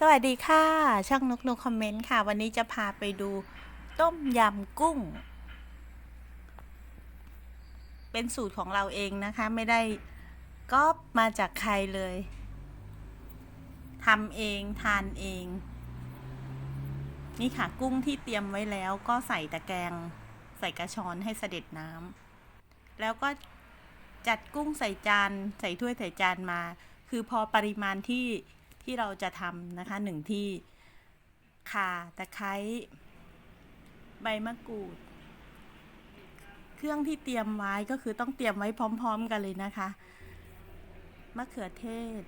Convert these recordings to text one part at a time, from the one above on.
สวัสดีค่ะ ช่างนกนกคอมเมนต์ค่ะ วันนี้จะพาไปดูต้มยำกุ้ง เป็นสูตรของเราเองนะคะ ไม่ได้ก็มาจากใครเลยทำเองทานเอง นี่ค่ะกุ้งที่เตรียมไว้แล้วก็ใส่ตะแกรงใส่กระชอนให้เสด็จน้ำแล้วก็จัดกุ้งใส่จานใส่ถ้วยใส่จานมา คือพอปริมาณที่ ที่เราจะทำนะคะหนึ่งที่ข่าตะไคร้ใบมะกรูด เครื่องที่เตรียมไว้ก็คือต้องเตรียมไว้พร้อม ๆ กันเลยนะคะ มะเขือเทศ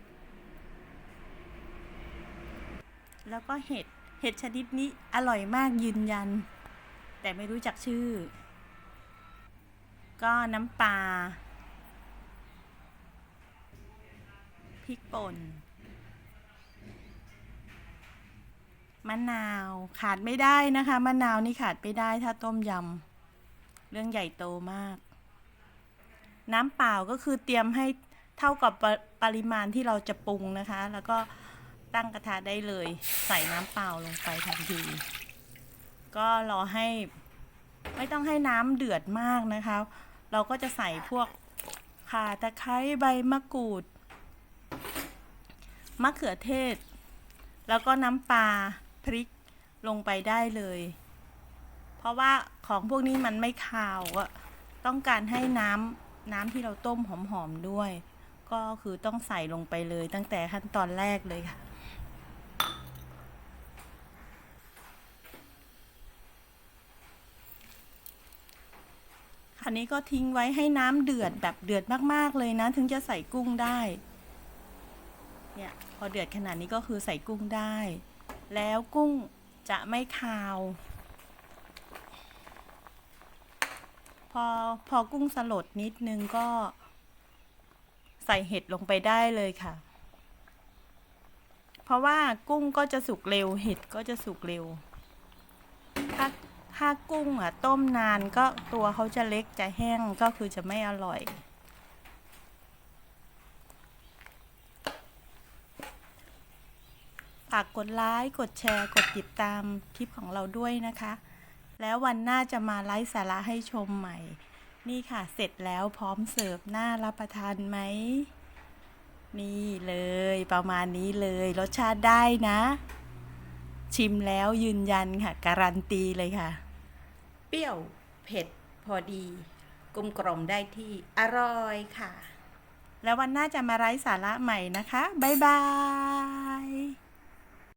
แล้วก็เห็ด เห็ดชนิดนี้อร่อยมากยืนยัน แต่ไม่รู้จักชื่อ ก็น้ำปลาพริกป่น มะนาวขาดไม่ได้นะคะ มะนาวนี่ขาดไม่ได้ถ้าต้มยำเรื่องใหญ่โตมาก น้ำเปล่าก็คือเตรียมให้เท่ากับปปริมาณที่เราจะปรุงนะคะ แล้วก็ตั้งกระทะได้เลย ใส่น้ำเปล่าลงไปทันที ก็รอให้ไม่ต้องให้น้ำเดือดมากนะคะ เราก็จะใส่พวกข่าตะไคร้ใบมะกรูดมะเขือเทศ แล้วก็น้ำปลา พริกลงไปได้เลย เพราะว่าของพวกนี้มันไม่คาวอะต้องการให้น้ำน้ำที่เราต้มหอมๆด้วย ก็คือต้องใส่ลงไปเลยตั้งแต่ขั้นตอนแรกเลยค่ะคราวนี้ก็ทิ้งไว้ให้น้ำเดือดแบบเดือดมากๆเลยนะ ถึงจะใส่กุ้งได้ เนี่ยพอเดือดขนาดนี้ก็คือใส่กุ้งได้ แล้วกุ้งจะไม่คาว พอพอกุ้งสลดนิดนึงก็ ใส่เห็ดลงไปได้เลยค่ะ เพราะว่ากุ้งก็จะสุกเร็ว เห็ดก็จะสุกเร็ว ถ้าถ้ากุ้งอะต้มนานก็ตัวเขาจะเล็กจะแห้งก็คือจะไม่อร่อยากกดไลค์กดแชร์ กดติดตามคลิปของเราด้วยนะคะ แล้ววันหน้าจะมาไลฟ์สาระให้ชมใหม่ นี่ค่ะเสร็จแล้วพร้อมเสิร์ฟน่ารับประทานไหม นี่เลยประมาณนี้เลยรสชาติได้นะ ชิมแล้วยืนยันค่ะ การันตีเลยค่ะ เปรี้ยวเผ็ดพอดีกลมกล่อมได้ที่อร่อยค่ะ แล้ววันหน้าจะมาไลฟ์สาระใหม่นะคะ บ๊ายบาย